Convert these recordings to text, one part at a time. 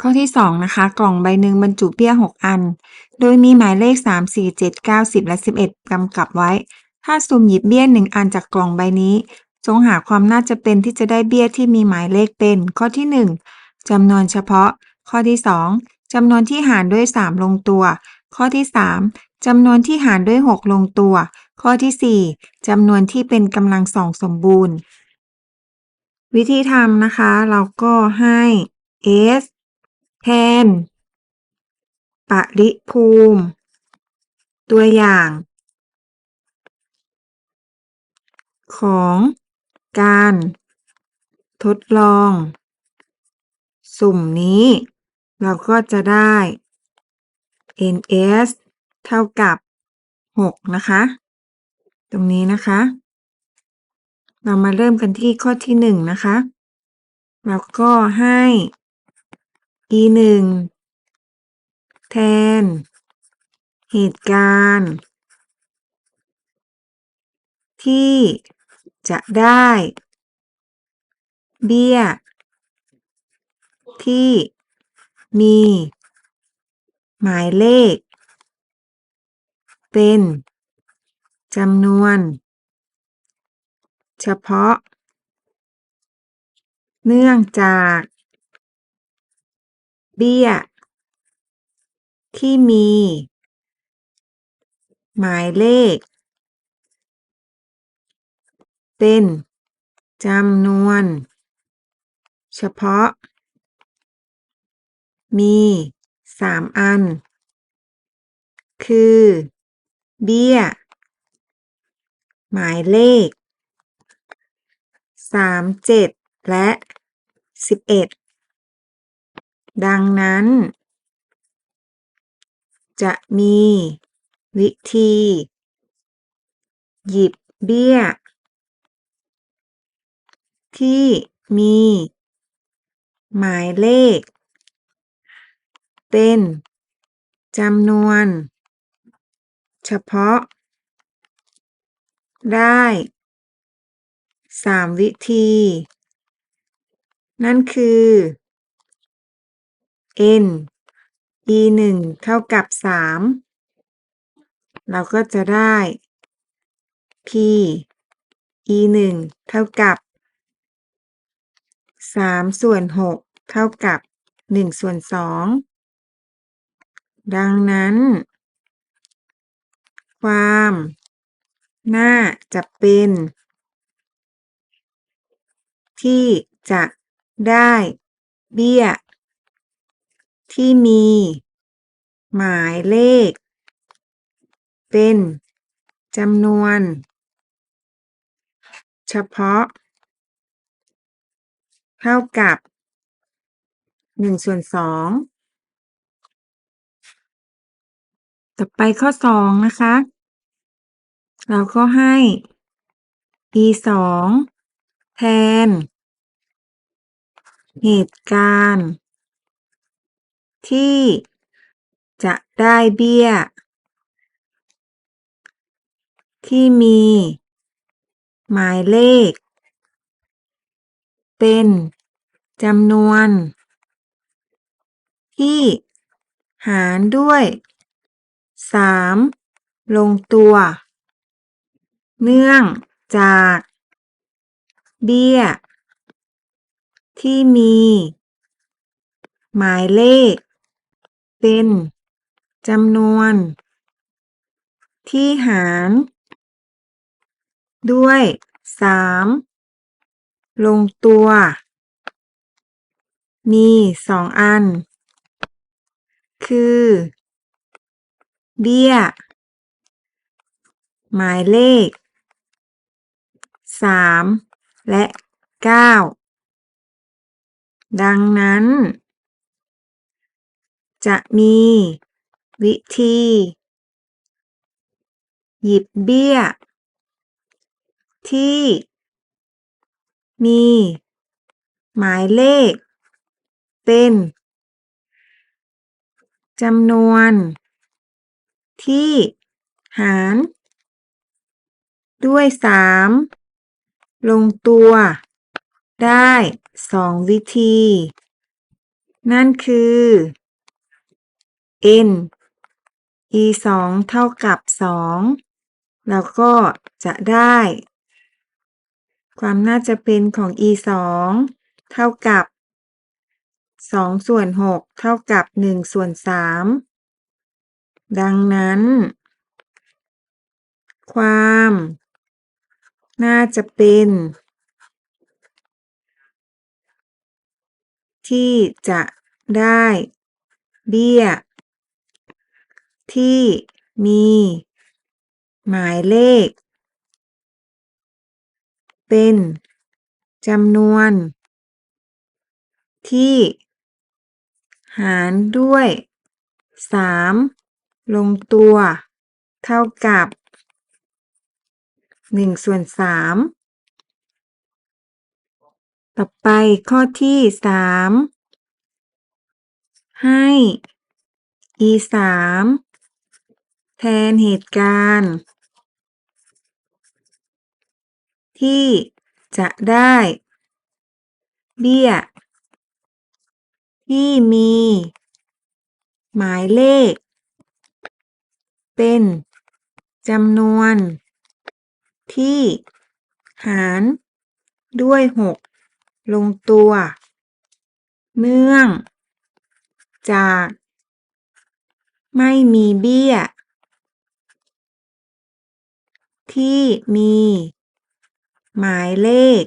ข้อที่ 2 นะคะ กล่องใบหนึ่งบรรจุเบี้ย 6 อัน โดยมีหมายเลข 3 4 7 9 10 และ 11 กำกับไว้ ถ้าสุ่มหยิบเบี้ย 1 อันจากกล่องใบนี้ จงหาความน่าจะเป็นที่จะได้เบี้ยที่มีหมายเลขเป็น ข้อที่ 1จำนวนเฉพาะ ข้อที่ 2จำนวนที่หารด้วย 3 ลงตัว ข้อที่ 3จำนวนที่หารด้วย 6 ลงตัว ข้อที่ 4จำนวนที่เป็นกำลังสองสมบูรณ์ วิธีทำนะคะ เราก็ให้ s แทน ปริภูมิ ตัวอย่าง ของการทดลอง สุ่มนี้ เราก็จะได้ ns เท่ากับ 6 นะคะ ตรงนี้นะคะ เรามาเริ่มกันที่ข้อที่ 1 นะคะ แล้วก็ให้ e 1แทน เหตุการณ์ ที่จะได้ เบี้ย ที่มี หมายเลข เป็นจำนวน เฉพาะ เนื่องจาก เบี้ย ที่มี หมายเลข เป็นจำนวน เฉพาะ มี3อัน คือ เบี้ย หมายเลข3 7และ11ดั ดังนั้น จะมีวิธี หยิบเบี้ย ที่มี หมายเลข เป็นจำนวน เฉพาะ ได้3วิธี นั่นคือ n e 1เท่ากับ 3 เราก็จะได้ p e 1เท่ากับ 3 ส่วน 6 เท่ากับ 1 ส่วน 2 ดังนั้น ความ น่าจะเป็น ที่จะได้เบี้ย ที่มีหมายเลข เป็นจำนวน เฉพาะ เท่ากับ1ส่วน2ต่อไปข้อ2นะคะ เราก็ให้ e 2แทน เหตุการณ์ ที่จะได้เบี้ย ที่มี หมายเลข เป็นจำนวน ที่หารด้วย 3 ลงตัว เนื่องจาก เบี้ย ที่มี หมายเลข เป็นจำนวนที่หาร ด้วย 3 ลงตัว มี2อัน คือ เบี้ย หมายเลข 3 และ 9 ดังนั้น จะมีวิธี หยิบเบี้ย ที่ มี หมายเลข เป็นจำนวน ที่หาร ด้วย3ลงตัว ได้2วิธี นั่นคือ n e สองเท่ากับสองแล้วก็จะได้ ความน่าจะเป็นของ e สองเท่ากับสองส่วนหกเท่ากับหนึ่งส่วนสามดังนั้น ความ น่าจะเป็น ที่จะได้เบี้ย ที่มี หมายเลข เป็นจำนวน ที่ หารด้วยสามลงตัว เท่ากับหนึ่งส่วนสามต่อไปข้อที่สามให้ e สาม นเหตุการณ์ ที่จะได้ เบี้ย ที่มี หมายเลข เป็นจำนวน ที่หารด้วยหกลงตัว เนื่อง จาก ไม่มีเบี้ย ที่มี หมายเลข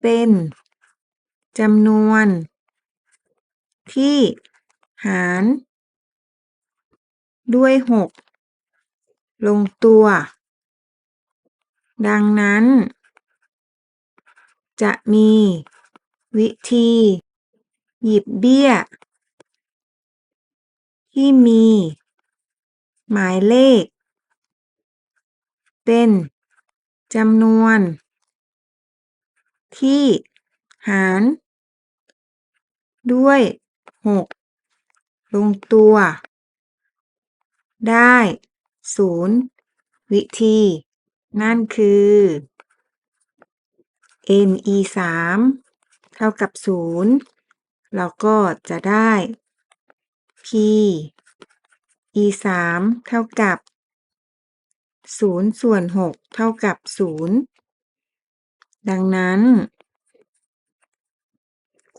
เป็นจำนวน ที่หาร ด้วยหกลงตัว ดังนั้น จะมี วิธี หยิบเบี้ย ที่มี หมายเลข เป็นจำนวนที่หารด้วยหกลงตัว ได้ศูนย์วิธี นั่นคือ n e สามเท่ากับศูนย์แล้วก็จะได้ p e สามเท่ากับ ศูนย์ส่วนหกเท่ากับศูนย์ดังนั้น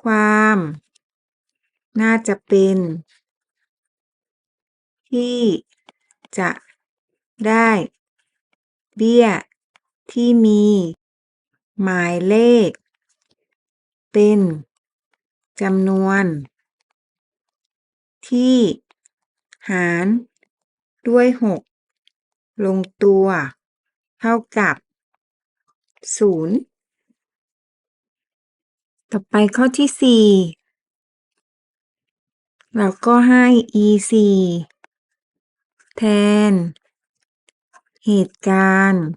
ความ น่าจะเป็น ที่จะได้เบี้ยที่มี หมายเลข เป็นจำนวน ที่ หารด้วยหก ลงตัว เท่ากับศูนย์ต่อไปข้อที่สี่เราก็ให้ e สี่แทน เหตุการณ์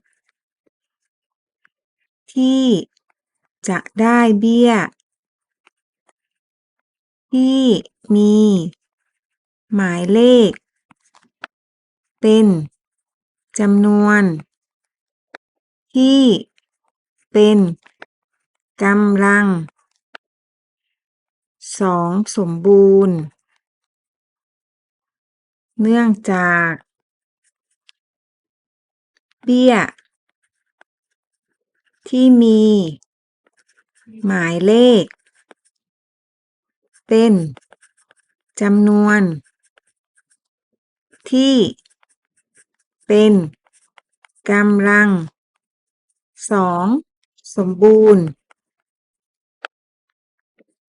ที่จะได้เบี้ย ที่มีหมายเลข เป็น จำนวน ที่เป็นกำลังสองสมบูรณ์ เนื่องจาก เบี้ย ที่มี หมายเลข เป็นจำนวน ที่ เป็นกำลังสองสมบูรณ์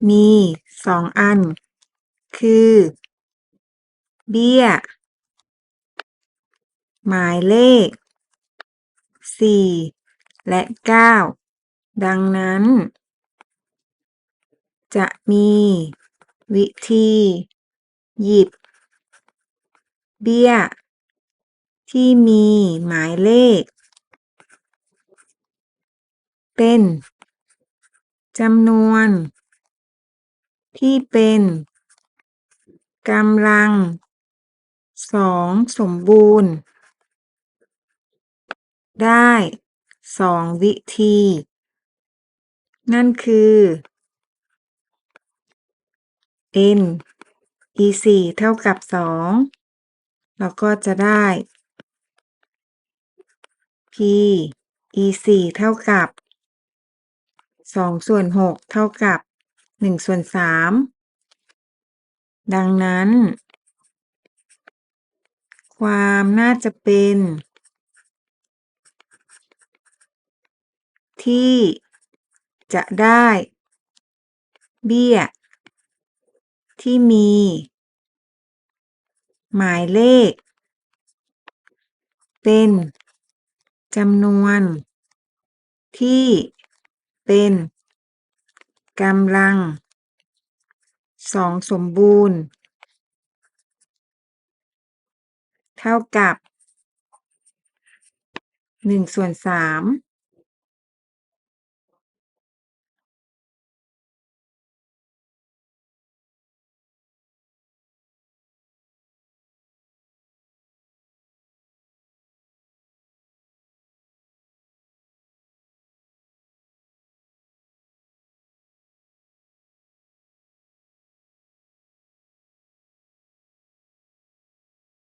มีสองอัน คือ เบี้ย หมายเลขสี่และเก้าดังนั้น จะมีวิธี หยิบ เบี้ย ที่มีหมายเลข เป็นจำนวน ที่เป็นกำลังสองสมบูรณ์ ได้สองวิธี นั่นคือ n e สี่เท่ากับสองแล้วก็จะได้ e สี่เท่ากับสองส่วนหกเท่ากับหนึ่งส่วนสามดังนั้น ความน่าจะเป็น ที่จะได้ เบี้ย ที่มี หมายเลข เป็น จำนวนที่เป็นกำลังสองสมบูรณ์ เท่ากับหนึ่งส่วนสาม